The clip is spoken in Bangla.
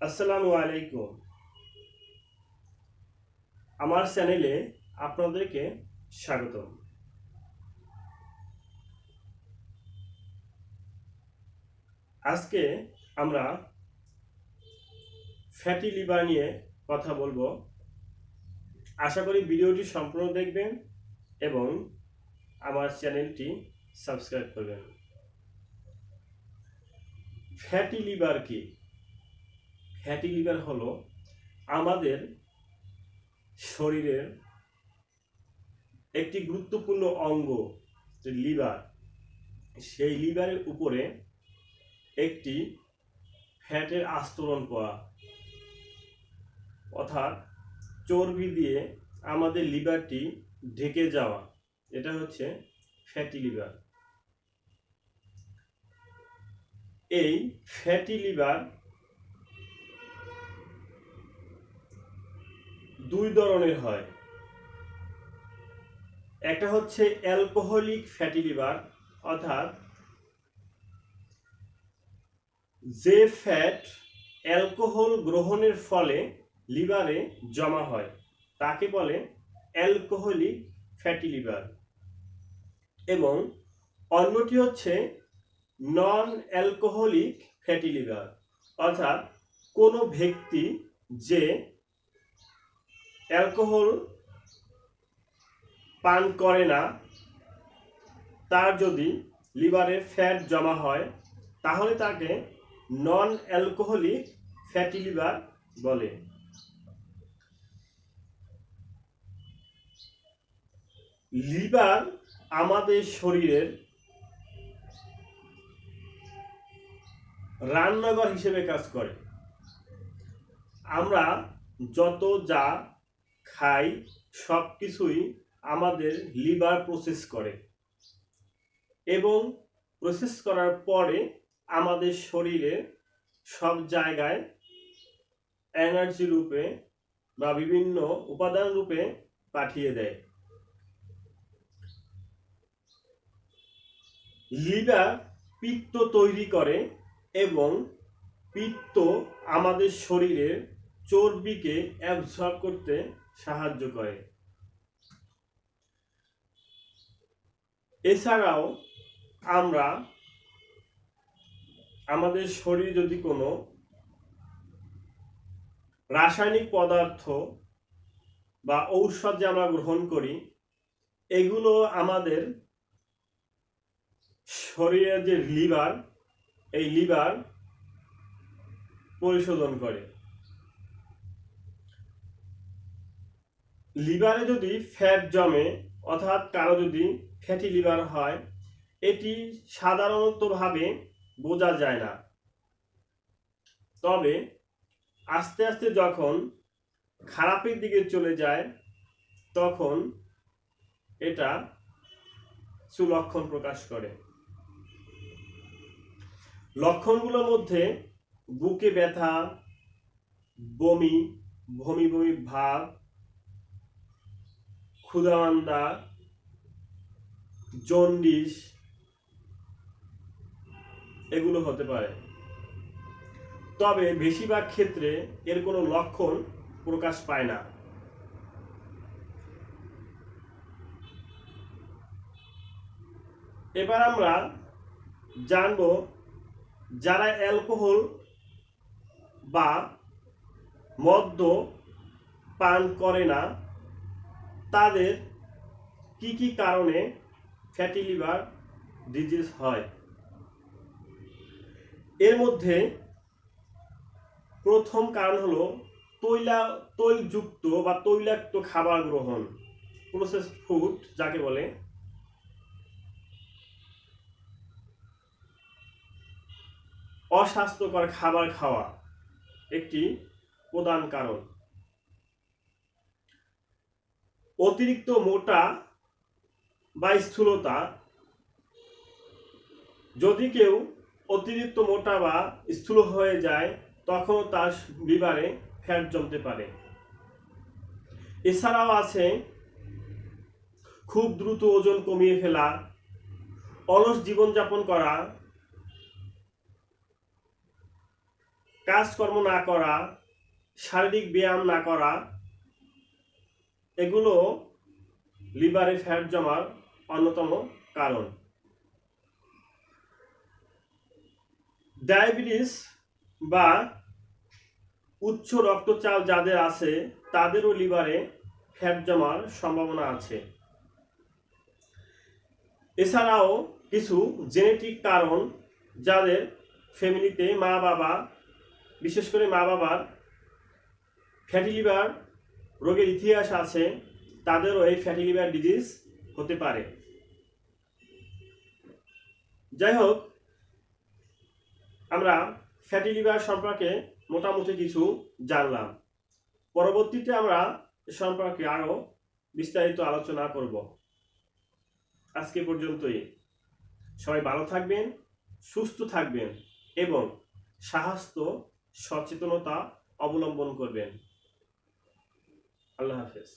আসসালামু আলাইকুম। আমার চ্যানেলে আপনাদেরকে স্বাগতম। আজকে আমরা ফ্যাটি লিভার নিয়ে কথা বলব। আশা করি ভিডিওটি সম্পূর্ণ দেখবেন এবং আমার চ্যানেলটি সাবস্ক্রাইব করবেন। ফ্যাটি লিভার কি? ফ্যাটি লিভার হলো আমাদের শরীরের একটি গুরুত্বপূর্ণ অঙ্গ লিভার সেই লিভারের উপরে একটি ফ্যাটের আস্তরণ করা। অর্থাৎ চর্বি দিয়ে আমাদের লিভারটি ঢেকে যাওয়া, এটা হচ্ছে ফ্যাটি লিভার এই ফ্যাটি লিভার দুই ধরনের হয়। একটা হচ্ছে অ্যালকোহলিক ফ্যাটি লিভার, অর্থাৎ যে ফ্যাট অ্যালকোহল গ্রহণের ফলে লিভারে জমা হয়, তাকে বলে অ্যালকোহলিক ফ্যাটি লিভার। এবং অন্যটি হচ্ছে নন অ্যালকোহলিক ফ্যাটি লিভার, অর্থাৎ কোনো ব্যক্তি যে অ্যালকোহল পান করে না, তার যদি লিভারে ফ্যাট জমা হয়, তাহলে তাকে নন অ্যালকোহলিক ফ্যাটি লিভার বলে। লিভার আমাদের শরীরের রান্নাঘর হিসেবে কাজ করে। আমরা যত যা খাই সব কিছুই আমাদের লিভার প্রসেস করে। এবং প্রসেস করার পরে আমাদের শরীরে সব জায়গায় এনার্জি রূপে বা বিভিন্ন উপাদান রূপে পাঠিয়ে দেয়। লিভার পিত্ত তৈরি করে এবং পিত্ত আমাদের শরীরের চর্বিকে অ্যাবজর্ব করতে সাহায্য করে। এছাড়াও আমরা আমাদের শরীর যদি কোনো রাসায়নিক পদার্থ বা ঔষধ যে আমরা গ্রহণ করি, এগুলো আমাদের শরীরের যে লিভার, এই লিভার পরিশোধন করে। লিভারে যদি ফ্যাট জমে, অর্থাৎ কারও যদি ফ্যাটি লিভার হয়, এটি সাধারণতভাবে বোঝা যায় না। তবে আস্তে আস্তে যখন খারাপের দিকে চলে যায়, তখন এটা সুলক্ষণ প্রকাশ করে। লক্ষণগুলোর মধ্যে বুকে ব্যথা, বমি বমি বমি, ভাব ক্ষুধামান্দা জন্ডিস এগুলো হতে পারে। তবে বেশিরভাগ ক্ষেত্রে এর কোনো লক্ষণ প্রকাশ পায় না। এবার আমরা জানব যারা অ্যালকোহল বা মদ্য পান করে না তাদের কি কি কারণে ফ্যাটি লিভার ডিজিজ হয়? এর মধ্যে প্রথম কারণ হলো তৈলা, তৈলযুক্ত বা তৈলাক্ত খাবার গ্রহণ প্রসেস ফুড যাকে বলে। অস্বাস্থ্যকর খাবার খাওয়া একটি প্রধান কারণ। অতিরিক্ত মোটা বা স্থূলতা। যদি কেউ অতিরিক্ত মোটা বা স্থূল হয়ে যায় তখন তার লিভারে ফ্যাট জমতে পারে। এছাড়াও আছে খুব দ্রুত ওজন কমিয়ে ফেলা, অলস জীবনযাপন করা, কাজকর্ম না করা, শারীরিক ব্যায়াম না করা এগুলো লিভারে ফ্যাট জমার অন্যতম কারণ। ডায়াবেটিস বা উচ্চ রক্তচাপ যাদের আছে, তাদেরও লিভারে ফ্যাট জমার সম্ভাবনা আছে। এছাড়াও কিছু জেনেটিক কারণ যাদের ফ্যামিলিতে মা বাবা বিশেষ করে মা বাবার ফ্যাটি লিভার রোগের ইতিহাস আছে, তাদেরও এই ফ্যাটি লিভার ডিজিজ হতে পারে। যাই হোক, আমরা ফ্যাটি লিভার সম্পর্কে মোটামুটি কিছু জানলাম। পরবর্তীতে আমরা সম্পর্কে আরও বিস্তারিত আলোচনা করব। আজকে পর্যন্তই। সবাই ভালো থাকবেন, সুস্থ থাকবেন এবং স্বাস্থ্য সচেতনতা অবলম্বন করবেন। আল্লাহ হাফেজ